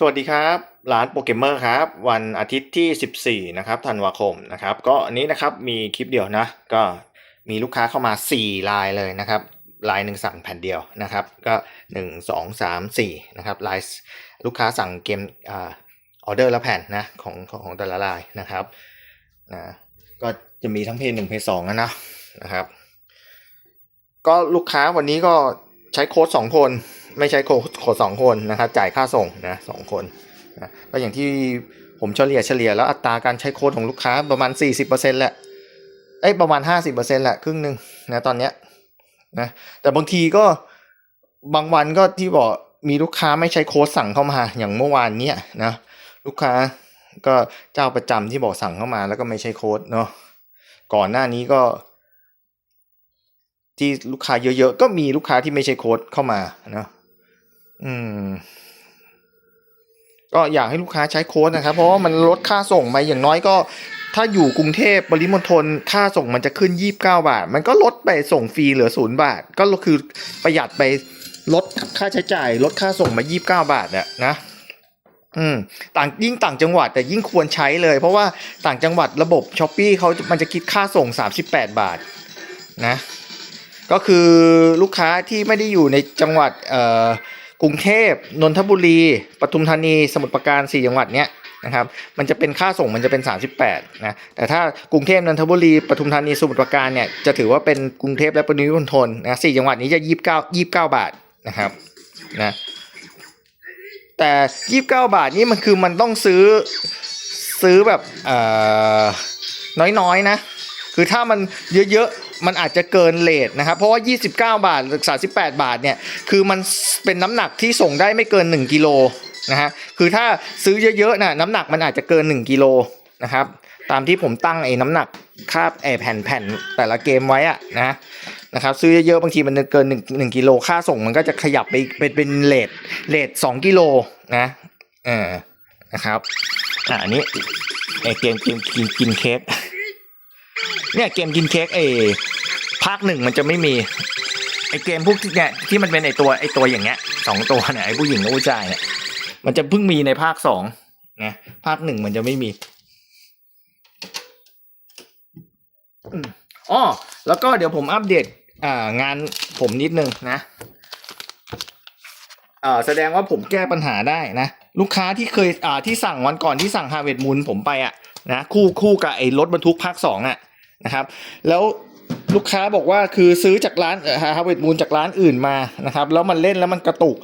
สวัสดีครับ ร้านโปเกมเมอร์ครับ วันอาทิตย์ที่ 14 นะครับธันวาคมนะครับ ก็อันนี้นะครับมีคลิปเดียวนะ ก็มีลูกค้าเข้ามา 4 ลายเลยนะครับลายหนึ่งสั่งแผ่นเดียวนะครับ ก็ 1 2 3 4 นะครับลายลูกค้าสั่งเกมอ่าออเดอร์ละแผ่นนะของของของแต่ละลายนะครับนะก็จะมีทั้งเพย์หนึ่งเพย์สองนะนะครับ ก็ลูกค้าวันนี้ก็ ช้โค้ดสองคน ไม่ใช้โค้ดโค้ดสองคนนะครับจ่ายค่าส่งนะสองคนนะก็อย่างที่ผมเฉลี่ยเฉลี่ยแล้วอัตราการใช้โค้ดของลูกค้าประมาณ 40%แหละเอ้ยประมาณ 50%แหละครึ่งหนึ่งนะตอนเนี้ยนะแต่บางทีก็บางวันก็ที่บอกมีลูกค้าไม่ใช้โค้ดสั่งเข้ามาอย่างเมื่อวานเนี้ยนะลูกค้าก็เจ้าประจำที่บอกสั่งเข้ามาแล้วก็ไม่ใช้โค้ดเนาะก่อนหน้านี้ก็ ที่ลูกค้าเยอะๆ ก็มีลูกค้าที่ไม่ใช่โค้ดเข้ามาเนาะอืม ก็อยากให้ลูกค้าใช้โค้ดนะครับ เพราะว่ามันลดค่าส่งไปอย่างน้อยก็ ถ้าอยู่กรุงเทพปริมณฑลค่าส่งมันจะขึ้น 29 บาท มันก็ลดไปส่งฟรีเหลือศูนย์บาท ก็คือประหยัดไปลดค่าใช้จ่าย ลดค่าส่งมา 29 บาทเนี่ยนะอืมต่างยิ่งต่างจังหวัดแต่ยิ่งควรใช้เลย เพราะว่าต่างจังหวัดระบบช้อปปี้เขามันจะคิดค่าส่ง 38 บาท นะ ก็คือลูกค้าที่ไม่ได้อยู่ในจังหวัดกรุงเทพนนทบุรีปทุมธานี สมุทรปราการสี่จังหวัดเนี้ยนะครับ มันจะเป็นค่าส่งมันจะเป็น 38 นะ แต่ถ้ากรุงเทพนนทบุรีปทุมธานี สมุทรปราการเนี่ย จะถือว่าเป็นกรุงเทพและปริมณฑลนะสี่จังหวัดนี้จะ 29 29 บาทนะครับ นะ แต่ 29 บาทนี่มันคือมันต้องซื้อ ซื้อแบบน้อยๆนะคือถ้ามันเยอะๆ มันอาจจะเกินเลทนะครับ เพราะว่า 29 บาทหรือ 38 บาทเนี่ย คือมันเป็นน้ำหนักที่ส่งได้ไม่เกิน 1 กิโลนะฮะ คือถ้าซื้อเยอะๆนะน้ำหนักมันอาจจะเกิน 1 กิโลนะครับ ตามที่ผมตั้งไอ้น้ำหนักค่าไอ้แผ่นแผ่นแต่ละเกมไว้อะนะนะครับซื้อเยอะๆบางทีมันเกิน1 1กิโลค่าส่งมันก็จะขยับไปเป็นเป็นเลทเลท2กิโลนะเออนะครับอ่าอันนี้ไอ้เกมกินกินกินเค้ก เนี่ยเกมกินเค้กไอ้ภาคหนึ่งมันจะไม่มีไอเกมพวกที่เนี่ยที่มันเป็นไอตัวไอตัวอย่างเงี้ยสองตัวเนี่ยไอผู้หญิงกับผู้ชายเนี่ยมันจะเพิ่งมีในภาคสองนะภาคหนึ่งมันจะไม่มีอ๋อแล้วก็เดี๋ยวผมอัปเดตอ่างานผมนิดนึงนะอ่าแสดงว่าผมแก้ปัญหาได้นะ ลูกค้าที่เคยอ่าที่สั่งวันก่อนที่สั่งฮาเวดมูลผมไปอะนะคู่คู่กับไอ้รถบรรทุกภาคสองอะ นะครับ แล้วลูกค้าบอกว่าคือซื้อจากร้านฮาร์เวิร์ดมูลจากร้านอื่นมานะครับ แล้วมันเล่นแล้วมันกระตุก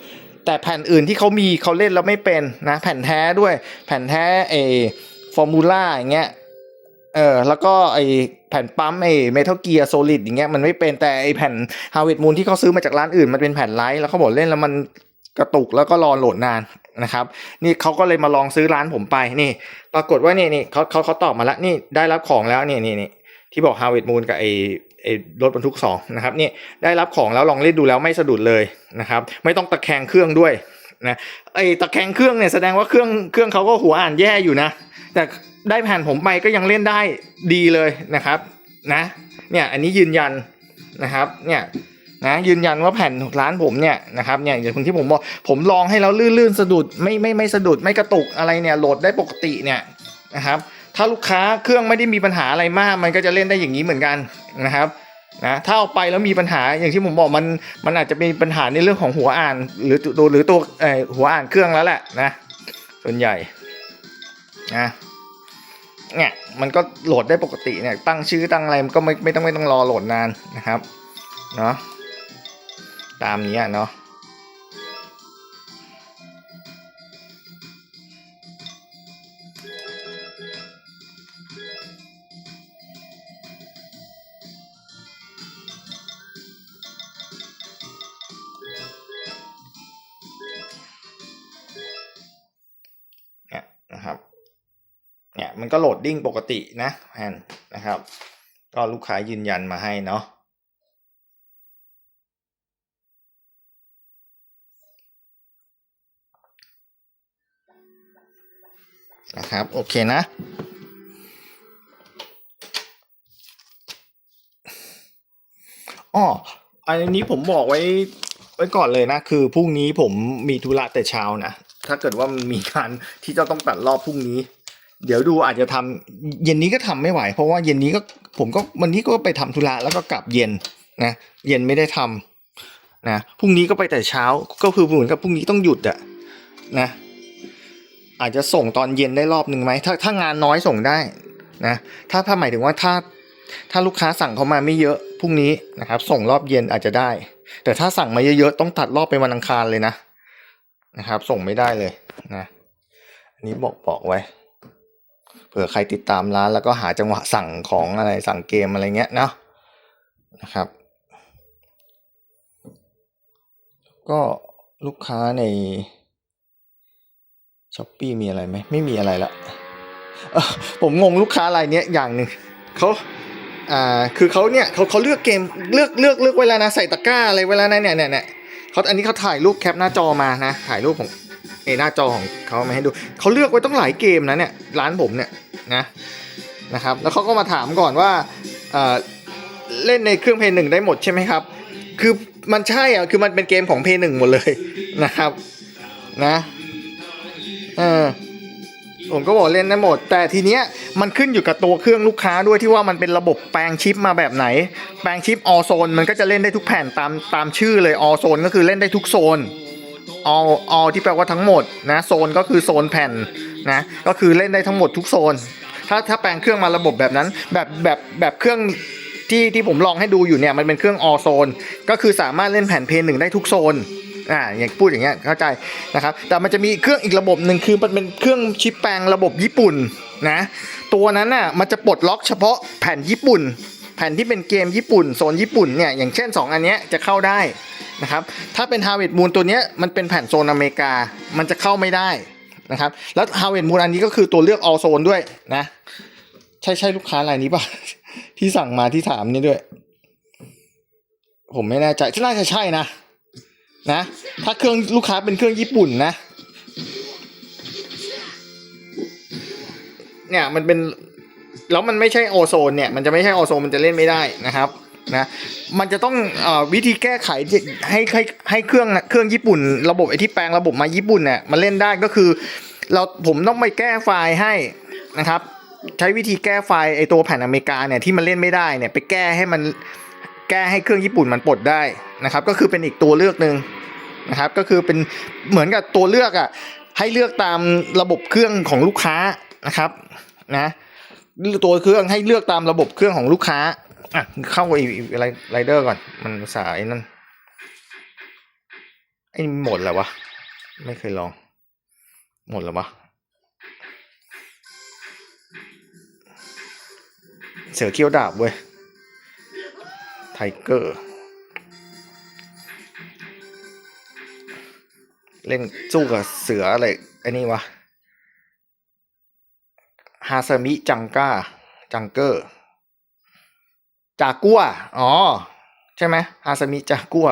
แต่แผ่นอื่นที่เขามีเขาเล่นแล้วไม่เป็นนะแผ่นแท้ด้วยแผ่นแท้เอฟอร์มูล่าอย่างเงี้ยเออแล้วก็ไอแผ่นปั๊มไอเมทัลเกียร์โซลิดอย่างเงี้ยมันไม่เป็นแต่ไอแผ่นฮาร์เวิร์ดมูลที่เขาซื้อมาจากร้านอื่นมันเป็นแผ่นไลท์แล้วเขาบอกเล่นแล้วมันกระตุกแล้วก็รอโหลดนานนะครับนี่เขาก็เลยมาลองซื้อร้านผมไปนี่ ปรากฏว่านี่นี่เขาเขาเขาตอบมาแล้วนี่ได้รับของแล้วนี่นี่นี่ ที่บอก Harvard Moon กับไอไอรถบรรทุกสองนะครับนี่ได้รับของแล้วลองเล่นดูแล้วไม่สะดุดเลยนะครับ ไม่ต้องตะแคงเครื่องด้วยนะไอตะแคงเครื่องเนี่ยแสดงว่าเครื่องเครื่องเขาก็หัวอ่านแย่อยู่นะ แต่ได้แผ่นผมไปก็ยังเล่นได้ดีเลยนะครับนะเนี่ยอันนี้ยืนยันนะครับเนี่ยนะยืนยันว่าแผ่นร้านผมเนี่ยนะครับเนี่ยอย่างที่ผมบอกผมลองให้แล้วลื่นๆสะดุดไม่ไม่ไม่สะดุดไม่กระตุกอะไรเนี่ยโหลดได้ปกติเนี่ยนะครับ ถ้าลูกค้าเครื่องไม่ได้มีปัญหาอะไรมาก มันก็จะเล่นได้อย่างนี้เหมือนกันนะครับนะถ้าเอาไปแล้วมีปัญหาอย่างที่ผมบอกมันมันอาจจะมีปัญหาในเรื่องของหัวอ่าน หรือตัวหรือตัวเอหัวอ่านเครื่องแล้วแหละนะส่วนใหญ่นะเนี่ยมันก็โหลดได้ปกติเนี่ยตั้งชื่อตั้งอะไรมันก็ไม่ไม่ต้องไม่ต้องรอโหลดนานนะครับเนาะตามนี้เนาะ เนี่ยมันก็โหลดดิ้งปกตินะแฮนนะครับ ก็ลูกค้ายืนยันมาให้เนาะนะครับ โอเคนะอ้ออันนี้ผมบอกไว้ไว้ก่อนเลยนะ คือพรุ่งนี้ผมมีธุระแต่เช้านะ ถ้าเกิดว่ามันมีการที่จะต้องตัดรอบพรุ่งนี้ เดี๋ยวดูอาจจะทำเย็นนี้ก็ทำไม่ไหว เพราะว่าเย็นนี้ก็ผมก็วันนี้ก็ไปทำธุระแล้วก็กลับเย็นนะเย็นไม่ได้ทำนะพรุ่งนี้ก็ไปแต่เช้าก็คือเหมือนกับพรุ่งนี้ต้องหยุดอะนะอาจจะส่งตอนเย็นได้รอบหนึ่งไหมถ้าถ้างานน้อยส่งได้นะถ้าถ้าหมายถึงว่าถ้าถ้าลูกค้าสั่งเขามาไม่เยอะพรุ่งนี้นะครับ ส่งรอบเย็นอาจจะได้ แต่ถ้าสั่งมาเยอะๆต้องตัดรอบไปวันอังคารเลยนะนะครับ ส่งไม่ได้เลยนะอันนี้บอกบอกไว้ ผื่อใครติดตามร้านแล้วก็หาจังหวะสั่งของอะไรสั่งเกมอะไรเงี้ยเนาะนะครับ ก็ลูกค้าในช้อปปีมีอะไรไหมไม่มีอะไรละผมงงลูกค้ารายเนี้ยอย่างหนึ่งเขาอ่าคือเขาเนี่ยเขาเขาเลือกเกมเลือกเลือกเลือกไว้แล้วนะใส่ตะกร้าอะไรไว้แล้วนะเนี่ยเนี่ยเนี่ยเขาอันนี้เขาถ่ายรูปแคปหน้าจอมานะถ่ายรูปของเอหน้าจอของเขามาให้ดูเขาเลือกไว้ต้องหลายเกมนะเนี่ยร้านผมเนี่ย นะนะครับแล้วเขาก็มาถามก่อนว่าเเล่นในเครื่องเพย์หนึ่งได้หมดใช่ไหมครับ คือมันใช่อะคือมันเป็นเกมของเพย์หนึ่งหมดเลยนะครับนะเออผมก็บอกเล่นได้หมด แต่ทีเนี้ยมันขึ้นอยู่กับตัวเครื่องลูกค้าด้วยที่ว่ามันเป็นระบบแปลงชิปมาแบบไหน แปลงชิปออโซนมันก็จะเล่นได้ทุกแผ่นตามตามชื่อเลยออโซนก็คือเล่นได้ทุกโซนอออที่แปลว่าทั้งหมดนะโซนก็คือโซนแผ่น นะก็คือเล่นได้ทั้งหมดทุกโซน ถ้าถ้าแปลงเครื่องมาระบบแบบนั้น แบบแบบแบบเครื่องที่ที่ผมลองให้ดูอยู่เนี่ยมันเป็นเครื่องออโซนก็คือสามารถเล่นแผ่นเพลย์หนึ่งได้ทุกโซนอ่าอย่างพูดอย่างเงี้ยเข้าใจนะครับแต่มันจะมีเครื่องอีกระบบหนึ่งคือมันเป็นเครื่องชิปแปลงระบบญี่ปุ่นนะตัวนั้นน่ะมันจะปลดล็อกเฉพาะแผ่นญี่ปุ่น แผ่นที่เป็นเกมญี่ปุ่นโซนญี่ปุ่นเนี่ยอย่างเช่น 2 อันเนี้ยจะเข้าได้นะครับถ้าเป็น Harvest Moon ตัวเนี้ยมันเป็นแผ่นโซนอเมริกา มันจะเข้าไม่ได้ นะครับ แล้ว Harvest Moon อันนี้ก็คือตัวเลือก all zone ด้วยนะ ใช่ใช่ลูกค้ารายนี้ป่ะ ที่สั่งมาที่ถามนี่ด้วย ผมไม่แน่ใจน่าจะใช่นะ นะ ถ้าเครื่องลูกค้าเป็นเครื่องญี่ปุ่นนะ เนี่ยมันเป็น แล้วมันไม่ใช่โอโซนเนี่ย มันจะไม่ใช่โอโซนมันจะเล่นไม่ได้นะครับ นะมันจะต้องอวิธีแก้ไขที่ให้ให้ให้เครื่องเครื่องญี่ปุ่น ระบบไอที่แปลงระบบมาญี่ปุ่นเนี่ยมันเล่นได้ก็คือ เราผมต้องไปแก้ไฟล์ให้นะครับ ใช้วิธีแก้ไฟล์ไอตัวแผ่นอเมริกาเนี่ยที่มันเล่นไม่ได้เนี่ยไปแก้ให้มันแก้ให้เครื่องญี่ปุ่นมันปลดได้นะครับ ก็คือเป็นอีกตัวเลือกหนึ่งนะครับ ก็คือเป็นเหมือนกับตัวเลือกอะให้เลือกตามระบบเครื่องของลูกค้านะครับนะตัวเครื่องให้เลือกตามระบบเครื่องของลูกค้า อะเข้าไอ้ไรไรเดอร์ก่อน มันสายนั่นไอ้หมดแล้ววะ ไม่เคยลอง หมดแล้ววะเสือเขี้ยวดาบเว้ย ไทเกอร์ เล่นสู้กับเสืออะไรไอ้นี่วะ ฮาซามิจังก้า จังเกอร์ จากัวอ๋อ ใช่ไหมฮาซามิจากัว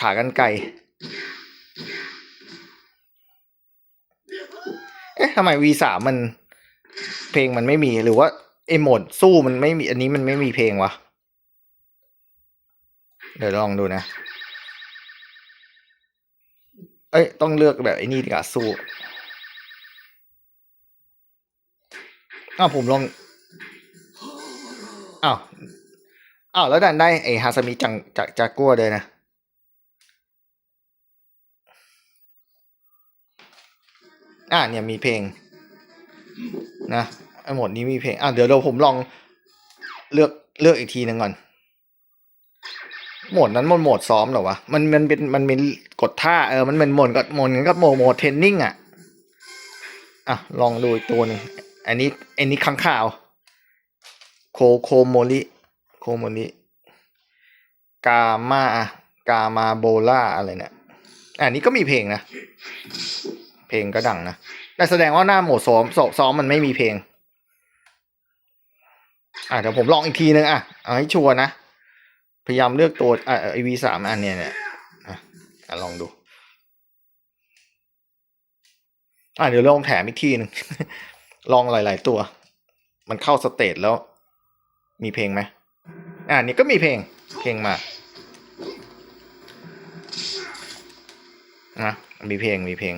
ขากันไก่เอ๊ะทำไม V3 มันเพลงมันไม่มีหรือว่าไอโหมดสู้มันไม่มีอันนี้มันไม่มีเพลงวะ เดี๋ยวลองดูนะ เอ้ย ต้องเลือกแบบไอ้นี่ดีกว่าสู้อ้าผมลอง อ้าวอ้าวแล้วดันได้ไอฮาซามิจังจากจากกัวเลยนะ อ่าเนี่ยมีเพลง นะไอโหมดนี้มีเพลง อะเดี๋ยวเราผมลองเลือกเลือกอีกทีหนึ่งก่อนโหมดนั้นมันโหมดซ้อมเหรอวะ มันมันเป็นมันเป็นกดท่าเออ มันเป็นโหมดกับโหมดงั้นกับโหมดโหมดเทรนนิ่งอะ อะ ลองดูอีกตัวหนึ่งอันนี้อันนี้ข้างข่าว โคโคโมริโคโมริกามากามาโบล่าอะไรเนี่ยอันนี้ก็มีเพลงนะ เพลงก็ดังนะแต่แสดงว่าหน้าโหมดซ้อมซ้อมมันไม่มีเพลง อะเดี๋ยวผมลองอีกทีนึงอะเอาให้ชัวร์นะ พยายามเลือกตัวอะไอวีสามอันเนี้ยเนี่ยอะอะลองดู อะเดี๋ยวลองแถมอีกทีหนึ่งลองหลาย ๆ ตัว มันเข้าสเตจแล้ว มีเพลงไหมอ่านี่ก็มีเพลง เพลงมานะมีเพลงมีเพลง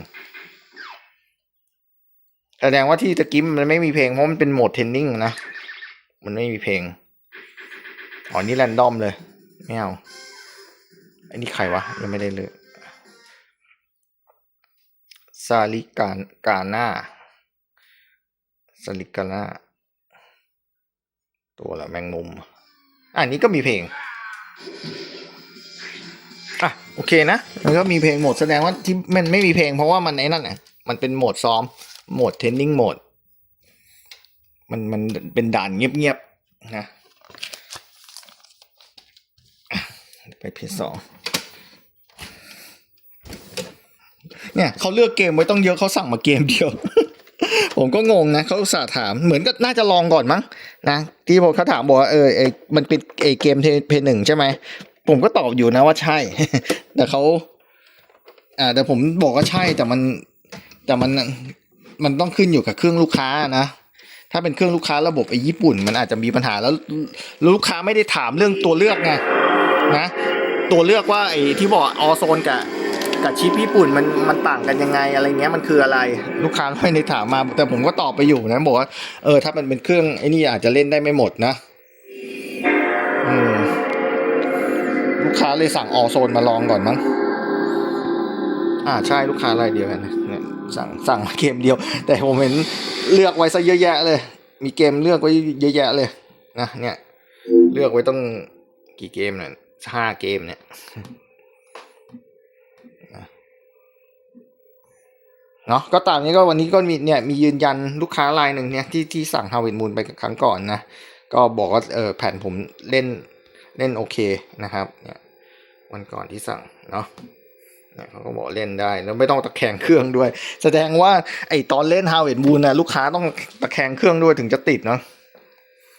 แสดงว่าที่ตะกี้มันไม่มีเพลงเพราะมันเป็นโหมดเทนนิ่งนะ มันไม่มีเพลง อ๋อนี่แรนดอมเลย ไม่เอา อันนี้ใครวะยังไม่ได้เลยซาลิกานกาน่าซาลิกาน่า ตัวละแมงมุม อันนี้ก็มีเพลง อะโอเคนะ มันก็มีเพลงโหมดแสดงว่าที่มันไม่มีเพลงเพราะว่ามันไอ้นั่นน่ะ มันเป็นโหมดซ้อม โหมดเทรนนิ่งโหมด มันมันเป็นด่านเงียบๆนะอะไปเพจสองเนี่ยเขาเลือกเกมไว้ต้องเยอะเขาสั่งมาเกมเดียว ผมก็งงนะเขาอุตส่าห์ถาม เหมือนก็น่าจะลองก่อนมั้ง นะที่ผมเขาถามบอกว่าเออเอมันเป็นเอเกมเพย์หนึ่งใช่ไหมผมก็ตอบอยู่นะว่าใช่ แต่เขาอ่าแต่ผมบอกว่าใช่แต่มันแต่มันมันต้องขึ้นอยู่กับเครื่องลูกค้านะถ้าเป็นเครื่องลูกค้าระบบไอ้ญี่ปุ่น มันอาจจะมีปัญหาแล้วแล้วลูกค้าไม่ได้ถามเรื่องตัวเลือกไงนะตัวเลือกว่าไอ้ที่บอกออโซนกับ กับชิปญี่ปุ่นมันมันต่างกันยังไงอะไรเงี้ยมันคืออะไรลูกค้าไม่ได้ถามมา แต่ผมก็ตอบไปอยู่นะบอกว่าเออถ้ามันเป็นเครื่องไอ้นี่อาจจะเล่นได้ไม่หมดนะอลูกค้าเลยสั่งออโซนมาลองก่อนมั้งอ่าใช่ลูกค้ารายเดียวกันะเนี่ยสั่งสั่งมาเกมเดียว แต่ผมเห็นเลือกไว้ซะเยอะแยะเลย มีเกมเลือกไว้เยอะแยะเลยนะเนี่ย เลือกไว้ต้องกี่เกมเนี่ยห้าเกมเนี่ยนะ เนาะก็ตามนี้ก็วันนี้ก็มีเนี่ยมียืนยันลูกค้ารายหนึ่งเนี่ยที่ที่สั่งฮาวินมูลไปครั้งก่อนนะ ก็บอกว่าเออแผ่นผมเล่นเล่นโอเคนะครับเนี่ยวันก่อนที่สั่งเนาะเนี่ยเขาก็บอกเล่นได้แล้วไม่ต้องตะแคงเครื่องด้วย แสดงว่าไอตอนเล่นฮาวเวิร์ดบูนนะลูกค้าต้องตะแคงเครื่องด้วยถึงจะติดเนาะ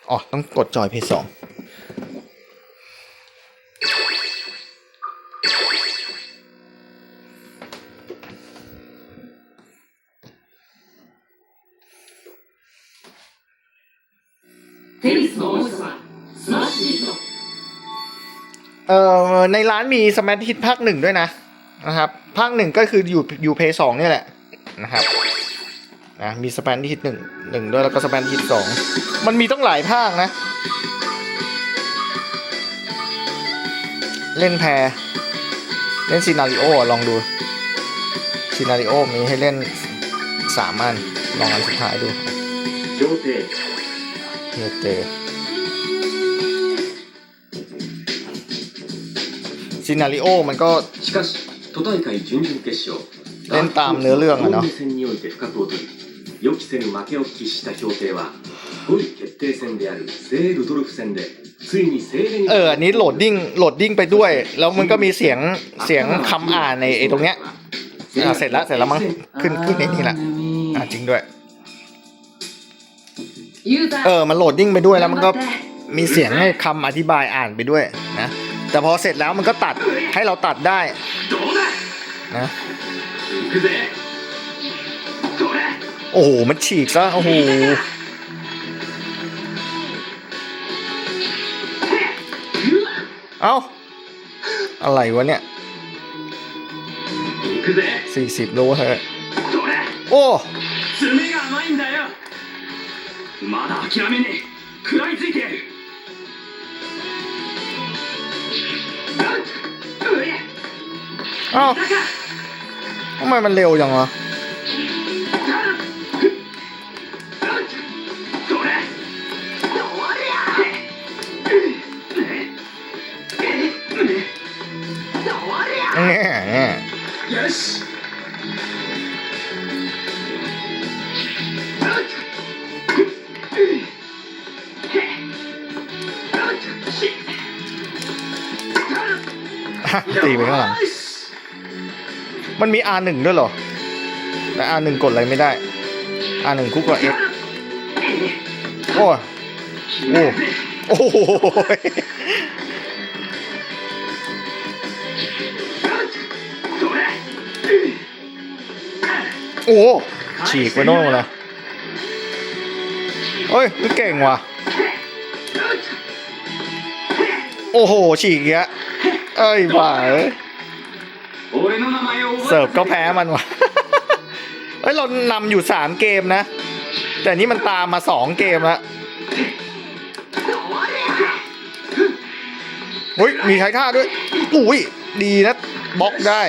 อ๋อต้องกดจอยเพย์สอง เอ่อในร้านมีสมาร์ทฮิตภาคหนึ่งด้วยนะนะครับภาคหนึ่งก็คืออยู่อยู่เพย์สองนี่ยแหละนะครับนะมีสมาร์ทฮิตหนึ่งหนึ่งด้วยแล้วก็สมาร์ทฮิตสองมันมีต้องหลายภาคนะ เล่นแพรเล่นซีนาริโอลองดูซีนาริโอมีให้เล่นสามอัน ลองอันสุดท้ายดู協定เฮเต ซีนาริโอมันก็เล่นตามเนื้อเรื่องอะเนาะเอออันนี้โหลดดิ้งโหลดดิ้งไปด้วย แล้วมันก็มีเสียงเสียงคำอ่านในไอ้ตรงเนี้ยเสร็จแล้วเสร็จแล้วมั้งขึ้นขึ้นในนี่แหละอ่าจริงด้วยเออมันโหลดดิ้งไปด้วยแล้วมันก็มีเสียงให้คำอธิบายอ่านไปด้วยนะ แต่พอเสร็จแล้วมันก็ตัดให้เราตัดได้ どうだ นะ 行くぜこれ โอ้โห มันฉีกซะ โอ้โห เอ้า อะไรวะเนี่ย 行くぜ สี่สิบโลเถอะ これ โอ้ 爪が甘いんだよまだ諦めねえ食らいついてやる อ้าวทำไมมันเร็วจังวะแง่แง่ yes ตีไปข้างหลัง มันมี R1 ด้วยเหรอ แต่ R1 กดอะไรไม่ได้ R1 คุกกับ X โอ้โอ้โอ้โหโอ้ฉีกไปโน่นเลยเฮ้ยมันเก่งว่ะ โอ้โห ฉีกเงี้ยเอ้ยบ้า เสิร์ฟก็แพ้มันวะเอ้ยเรานำอยู่สามเกมนะ แต่นี่มันตามมาสองเกมละวอุ้ยมีใช้ท่าด้วย อุ้ยดีนะบล็อกได้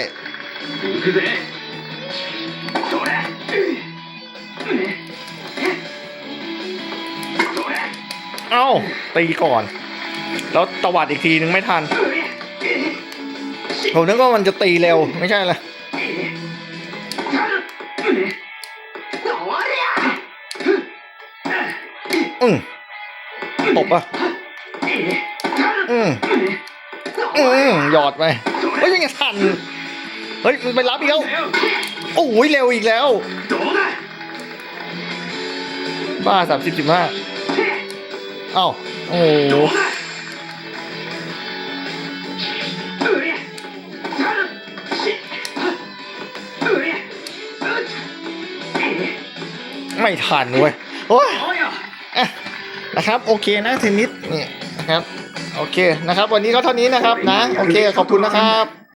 เอ้า ตีก่อน แล้วตวัดอีกทีนึงไม่ทันผมนึกว่ามันจะตีเร็วไม่ใช่เลยืมตบอะอืมอืมหยอดไปเฮ้ยยังไงทันเฮ้ยมันไปรับอีกแล้วโอ้ยเร็วอีกแล้วบ้าสามสิบสิบห้าเอ้าโอ้ไม่ทันเว้ยโอ้ย นะครับโอเคนะเทนนิสนี่นะครับโอเคนะครับ วันนี้ก็เท่านี้นะครับนะโอเคขอบคุณนะครับ